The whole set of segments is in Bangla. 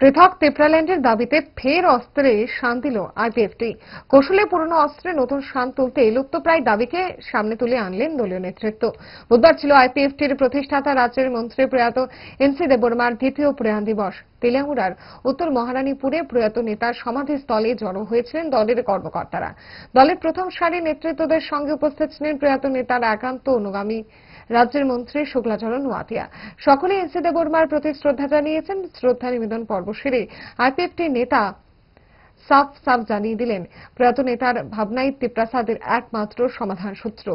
পৃথক টেপ্রাল্যান্ডের দাবিতে ফের অস্ত্রে শান দিল আইপিএফটি কৌশলে পুরনো অস্ত্রে নতুন শান তুলতে লুপ্তপ্রায় দাবিকে সামনে তুলে আনলেন দলীয় নেতৃত্ব। বুধবার ছিল আইপিএফটির প্রতিষ্ঠাতা রাজ্যের মন্ত্রী প্রয়াত এনসি দেববর্মার দ্বিতীয় প্রয়াণ দিবস। তেলিয়ামুড়ার উত্তর মহারানীপুরে প্রয়াত নেতার সমাধিস্থলে জড়ো হয়েছিলেন দলের কর্মকর্তারা। দলের প্রথম সারির নেতৃত্বদের সঙ্গে উপস্থিত ছিলেন প্রয়াত নেতার একান্ত অনুগামী রাজ্যের মন্ত্রী শুক্লাচরণ ওয়াতিয়া। সকলে এনসি দেববর্মার প্রতি শ্রদ্ধা জানিয়েছেন। শ্রদ্ধা নিবেদন পর্ব সেরে আইপিএফটি নেতা সাফ সাফ জানিয়ে দিলেন, প্রয়াত নেতার ভাবনাই তিপ্রাসাদের একমাত্র সমাধান সূত্র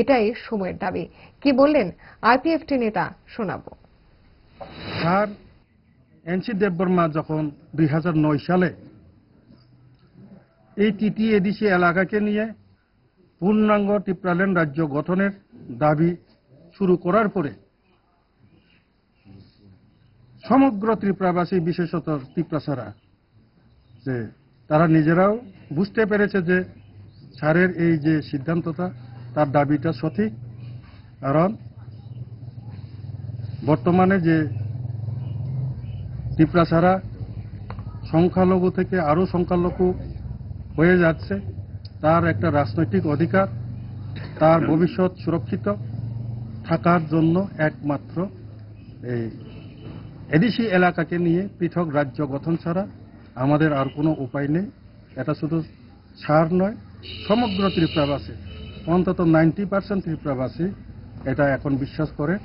এটাই সময়ের দাবি। কি বললেন আইপিএফটি নেতা? শোনাবো। স্যার, এনসি দেববর্মা যখন দুই হাজার নয় সালে এই তৃতীয় এডিসি এলাকাকে নিয়ে পূর্ণাঙ্গ টিপ্রাল্যান্ড রাজ্য গঠনের দাবি শুরু করার পরে সমগ্র ত্রিপুরাবাসী, বিশেষত ত্রিপ্রাসারা যে তারা নিজেরাও বুঝতে পেরেছে যে স্যারের এই যে সিদ্ধান্তটা, তার দাবিটা সঠিক। কারণ বর্তমানে যে ত্রিপুরাসারা সংখ্যালঘু থেকে আরও সংখ্যালঘু হয়ে যাচ্ছে, তার একটা রাজনৈতিক অধিকার, তার ভবিষ্যৎ সুরক্ষিত। থাকার জন্য একমাত্র এই এডিসি এলাকাকে নিয়ে পৃথক রাজ্য গঠন ছাড়া আমাদের আর কোনো উপায় নেই। এটা শুধু ছাড় নয়, সমগ্র ত্রিপুরাবাসী, অন্তত নাইনটি পার্সেন্ট ত্রিপুরাবাসী এটা এখন বিশ্বাস করে।